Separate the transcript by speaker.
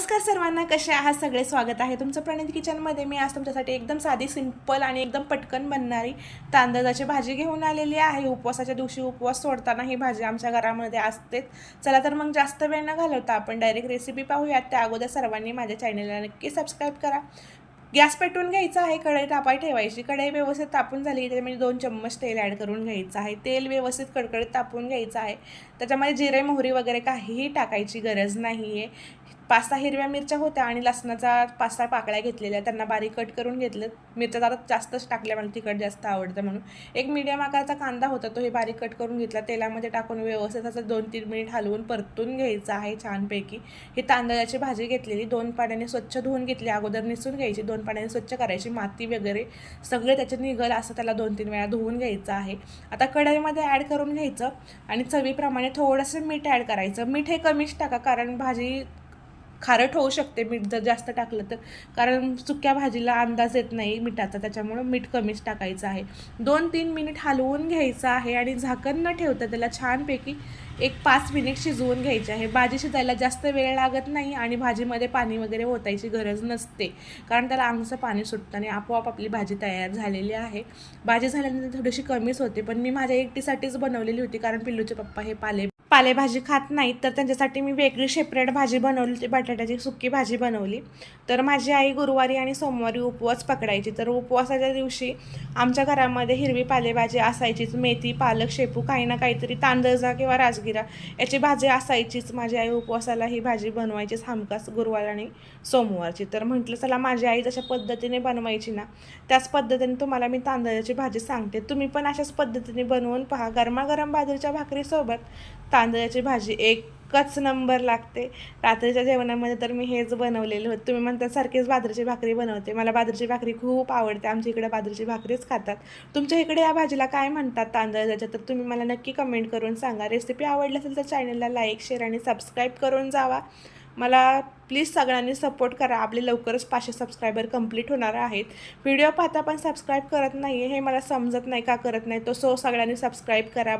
Speaker 1: नमस्कार सर्वांना कसे आहात? सगळे स्वागत आहे तुमचं प्रणित किचनमध्ये. मी आज तुमच्यासाठी एकदम साधी सिंपल आणि एकदम पटकन बनणारी तांदळाची भाजी घेऊन आलेली आहे. उपवासाच्या दिवशी उपवास सोडताना ही भाजी आमच्या घरामध्ये असतेच. चला तर मग जास्त वेळ न घालवता आपण डायरेक्ट रेसिपी पाहूयात. त्या अगोदर सर्वांनी माझ्या चॅनलला नक्की सबस्क्राईब करा. गॅस पेटवून घ्यायचा आहे कढई तापाय ठेवायची कढई व्यवस्थित तापून झाली की त्याच्यामध्ये दोन चम्मच तेल ॲड करून घ्यायचं आहे. तेल व्यवस्थित कडकडीत तापून घ्यायचं आहे. त्याच्यामध्ये जिरे मोहरी वगैरे काहीही टाकायची गरज नाही आहे पाच सहा हिरव्या मिरच्या होत्या आणि लसणाचा पाच सहा पाकळ्या घेतलेल्या त्यांना बारीक कट करून घेतलं. मिरच्या जरा जास्तच टाकल्या मला तिखट जास्त आवडतं म्हणून. एक मीडियम आकाराचा कांदा होता तो हे बारीक कट करून घेतला. तेलामध्ये टाकून व्यवस्थित असं दोन तीन मिनिट हलवून परतून घ्यायचं आहे छानपैकी. ही तांदळाची भाजी घेतलेली. दोन पाण्याने स्वच्छ धुवून घेतली. अगोदर निसून घ्यायची. दोन पाण्याने स्वच्छ करायची माती वगैरे सगळे त्याचे निघल असं त्याला दोन तीन वेळा धुवून घ्यायचं आहे. आता कढईमध्ये ॲड करून घ्यायचं आणि चवीप्रमाणे थोडंसं मीठ ॲड करायचं. मीठ हे कमीच टाका कारण भाजी खारट होऊ शकते. मीठ जर जास्त टाकलं तर. कारण सुक्या भाजीला अंदाज येत नाही मिठाचा त्याच्यामुळं मीठ कमीच टाकायचं आहे. दोन तीन मिनिट हलवून घ्यायचं आहे आणि झाकण न ठेवता त्याला छानपैकी एक पाच मिनिट शिजवून घ्यायची आहे. भाजी शिजायला जास्त वेळ लागत नाही आणि भाजीमध्ये पाणी वगैरे ओतायची गरज नसते. कारण त्याला आमचं पाणी सुटतं आणि आपोआप आपली भाजी तयार झालेली आहे. भाजी झाल्यानंतर थोडीशी कमीच होते पण मी माझ्या एकटीसाठीच बनवलेली होती कारण पिल्लूचे पप्पा हे पाले पालेभाजी खात नाहीत. तर त्यांच्यासाठी मी वेगळी सेपरेट भाजी बनवली होती बटाट्याची सुकी भाजी बनवली. तर माझी आई गुरुवारी आणि सोमवारी उपवास पकडायची. तर उपवासाच्या दिवशी आमच्या घरामध्ये हिरवी पालेभाजी असायचीच. मेथी पालक शेपू काही ना काहीतरी तांदळजा किंवा राजगिरा याची भाजी असायचीच. माझी आई उपवासाला ही भाजी बनवायचीच हमखास गुरुवार आणि सोमवारची. तर म्हटलं चला माझी आई जशा पद्धतीने बनवायची ना त्याच पद्धतीने तुम्हाला मी तांदळाची भाजी सांगते. तुम्ही पण अशाच पद्धतीने बनवून पहा. गरमागरम बाजरीच्या भाकरीसोबत तांदळाची भाजी एक एकच नंबर लागते. रात्रीच्या जेवणामध्ये तर मी हेच बनवलेलं होतं. तुम्ही म्हणता सारखीच बाजरीची भाकरी बनवते. मला बाजरीची भाकरी खूप आवडते. आमच्या इकडे बाजरीची भाकरीच खातात. तुमच्या इकडे या भाजीला काय म्हणतात तांदळाच्या तर तुम्ही मला नक्की कमेंट करून सांगा. रेसिपी आवडली असेल तर चॅनलला लाईक शेअर आणि सबस्क्राईब करून जावा. मला प्लीज सगळ्यांनी सपोर्ट करा. आपले लवकरच पाचशे सबस्क्रायबर कंप्लीट होणार आहेत. व्हिडिओ पाहता पण सबस्क्राईब करत नाही हे मला समजत नाही का करत नाही. तो सो सगळ्यांनी सबस्क्राईब करा.